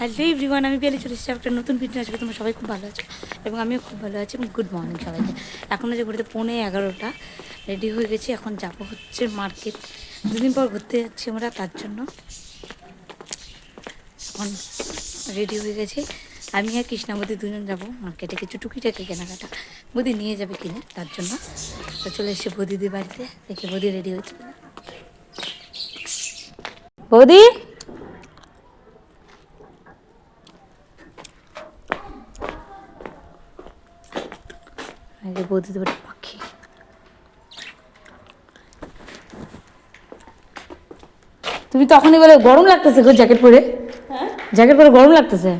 Hello everyone আমি পেলে চলে এসেছি। একটা নতুন ভিডিও আসবে তোমরা সবাই খুব ভালো আছো এবং আমিও খুব ভালো আছি এবং গুড মর্নিং সবাইকে। এখন যে ঘুরতে পৌনে এগারোটা রেডি হয়ে গেছি। এখন যাব হচ্ছে মার্কেট দুদিন পর ঘুরতে যাচ্ছি আমরা, তার জন্য। এখন রেডি হয়ে গেছি। আমি আর কৃষ্ণাবতী দুজন যাব মার্কেটে কিছু টুকিটাকি কেনাকাটা। বৌদি নিয়ে যাবে কিনে, তার জন্য। তো চলে এসে বৌদিদের বাড়িতে। দেখে বৌদি রেডি হয়েছে বৌদি? আগে বৌদি দেবে পাখি। তুমি তখনই বলে গরম লাগতেছে গো জ্যাকেট পরে? জ্যাকেট পরে গরম লাগতেছে?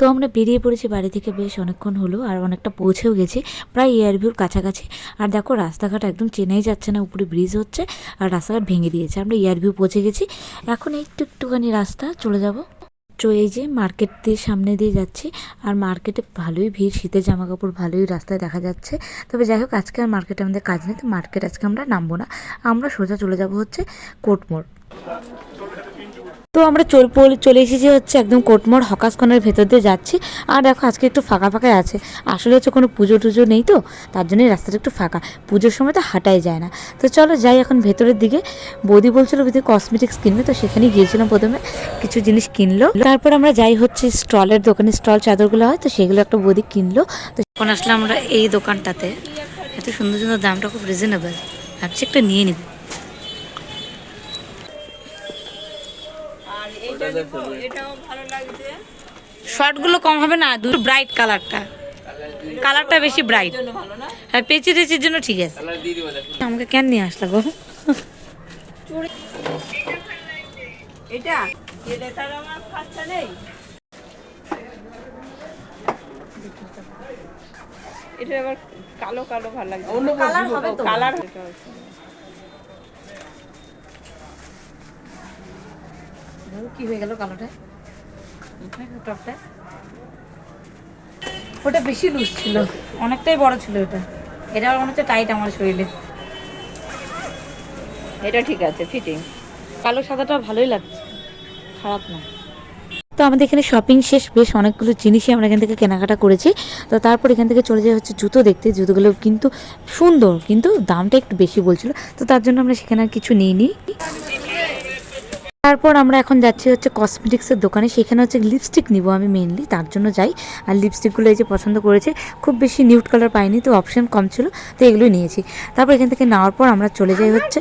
তো আমরা বেরিয়ে পড়েছি বাড়ি থেকে বেশ অনেকক্ষণ হলো আর অনেকটা পৌঁছেও গেছি প্রায় এয়ারভিউর কাছাকাছি। আর দেখো রাস্তাঘাট একদম চেনাই যাচ্ছে না উপরে ব্রিজ হচ্ছে আর রাস্তাঘাট ভেঙে দিয়েছে। আমরা এয়ারভিউ পৌঁছে গেছি। এখন একটু একটুখানি রাস্তা চলে যাব। এই যে মার্কেট দিয়ে সামনে দিয়ে যাচ্ছি। আর মার্কেটে ভালোই ভিড়, শীতের জামা কাপড় ভালোই রাস্তায় দেখা যাচ্ছে। তবে যাই হোক, আজকে আর মার্কেটে আমাদের কাজ নেই, তো মার্কেট আজকে আমরা নামবো না। আমরা সোজা চলে যাব হচ্ছে কোটমোড়। তো আমরা চল চলে এসেছি হচ্ছে একদম কোটমোড় হকাসখনের ভেতর দিয়ে যাচ্ছি। আর দেখো, আজকে একটু ফাঁকা ফাঁকাই আছে। আসলে হচ্ছে কোনো পুজো টুজো নেই তো, তার জন্যই রাস্তাটা একটু ফাঁকা। পুজোর সময় তো হাঁটাই যায় না। তো চলো যাই এখন ভেতরের দিকে। বৌদি বলছিল ভিতরে কসমেটিক্স কিনবে, তো সেখানেই গিয়েছিলাম প্রথমে। কিছু জিনিস কিনলো। তারপর আমরা যাই হচ্ছে স্টলের দোকানে। স্টল চাদরগুলো হয় তো সেগুলো একটা বৌদি কিনলো। তো এখন আসলে আমরা এই দোকানটাতে এত সুন্দর সুন্দর দামটা খুব রিজনেবল ভাবছি একটা নিয়ে নিব। শর্টগুলো কম হবে না দু ব্রাইট কালারটা। কালারটা বেশি ব্রাইট। জন্য ভালো না? হ্যাঁ পেঁচি টেচির জন্য ঠিক আছে। আমাকে কেন নিয়ে আসলা গো? এটা? এটা আমার নেই। এটা আবার কালো কালো ভালো লাগছে। অন্য কালার হবে তো। কালার কি হয়ে গেল কালোটা? টপটা। ওটা বেশি লুজ ছিল। অনেকটাই বড় ছিল ওটা এটা মনে হচ্ছে টাইট আমার শরীরে। এটা ঠিক আছে ফিটিং কালো সাদাটা ভালোই লাগছে। খারাপ না। তো আমাদের এখানে শপিং শেষ বেশ অনেকগুলো জিনিসই আমরা এখান থেকে কেনাকাটা করেছি। তো তারপর এখান থেকে চলে যাওয়া হচ্ছে জুতো দেখতে। জুতোগুলো কিন্তু সুন্দর কিন্তু দামটা একটু বেশি বলছিল। তো তার জন্য আমরা সেখানে আর কিছু নিইনি। তারপর আমরা এখন যাচ্ছি হচ্ছে কসমেটিক্সের দোকানে। সেখানে হচ্ছে লিপস্টিক নিব আমি মেনলি তার জন্য যাই। আর লিপস্টিকগুলো এই যে পছন্দ করেছে, খুব বেশি নিউট কালার পাইনি, তো অপশন কম ছিল, তো এগুলোই নিয়েছি। তারপর এখান থেকে নেওয়ার পর আমরা চলে যাই হচ্ছে।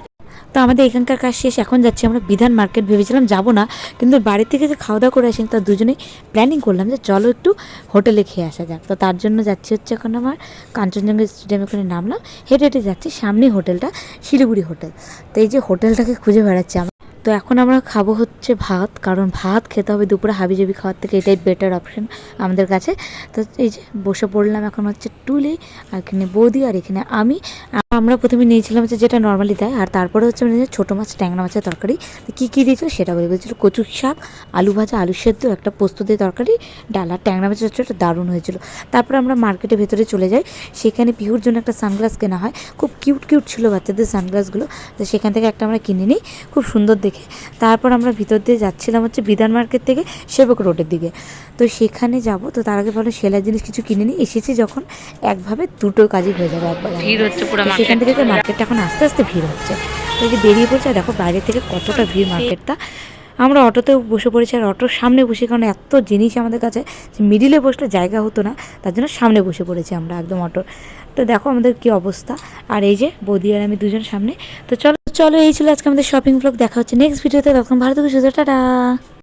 তো আমাদের এখানকার কাজ শেষ, এখন যাচ্ছি আমরা বিধান মার্কেট ভেবেছিলাম যাব না, কিন্তু বাড়ি থেকে যে খাওয়া দাওয়া করে আসেন তার দুজনেই প্ল্যানিং করলাম যে চলো একটু হোটেলে খেয়ে আসা যাক। তো তার জন্য যাচ্ছি হচ্ছে এখন আমার কাঞ্চনজঙ্ঘা স্টেডিয়ামে ওখানে নামলাম। হেঁটে হেঁটে যাচ্ছি সামনেই হোটেলটা শিলিগুড়ি হোটেল তো এই যে হোটেলটাকে খুঁজে বেড়াচ্ছি তো এখন আমরা খাব হচ্ছে ভাত, কারণ ভাত খেতে হবে দুপুরে হাবিজাবি খাওয়ার থেকে এটাই বেটার অপশন আমাদের কাছে। তো এই যে বসে পড়লাম এখন হচ্ছে টুলে, আর এখানে বৌদি, আর এখানে আমি। আমরা প্রথমে নিয়েছিলাম হচ্ছে যেটা নর্মালি দেয়, আর তারপরে হচ্ছে মানে ছোটো মাছ, ট্যাংরা মাছের তরকারি। তো কী কী দিয়েছিল সেটা বলে বলছিল কচু শাক, আলু ভাজা, আলু সেদ্ধ, একটা পোস্ত দিয়ে তরকারি, ডাল, আর ট্যাংরা মাছের চচ্চড়িটা দারুণ হয়েছিল। তারপরে আমরা মার্কেটের ভেতরে চলে যাই। সেখানে পিহুর জন্য একটা সানগ্লাস কেনা হয়। খুব কিউট কিউট ছিল বাচ্চাদের সানগ্লাসগুলো তো সেখান থেকে একটা আমরা কিনে নিই। খুব সুন্দর দেখে তারপর আমরা ভিতর দিয়ে যাচ্ছিলাম হচ্ছে বিধান মার্কেট থেকে সেবক রোডের দিকে। তো সেখানে যাব। তো তার আগে ভালো সেলাই জিনিস কিছু কিনে নিই এসেছি যখন একভাবে দুটো কাজই হয়ে যাবে একবার। ভিড় হচ্ছে পুরো সেখান থেকে মার্কেটটা এখন আস্তে আস্তে ভিড় হচ্ছে। তো যে বেরিয়ে পড়ছে দেখো বাইরে থেকে কতটা ভিড় মার্কেটটা আমরা অটোতেও বসে পড়েছি আর অটোর সামনে বসে কারণ এত জিনিস আমাদের কাছে যে মিডিলে বসলে জায়গা হতো না তার জন্য সামনে বসে পড়েছি আমরা একদম অটোর তো দেখো আমাদের কি অবস্থা। আর এই যে বৌদি আর আমি দুজন সামনে। তো চলো চলো, এই ছিল আজকে আমাদের শপিং ব্লগ দেখা হচ্ছে নেক্সট ভিডিওতে তখন ভালো থেকে সুযোগ টাটা।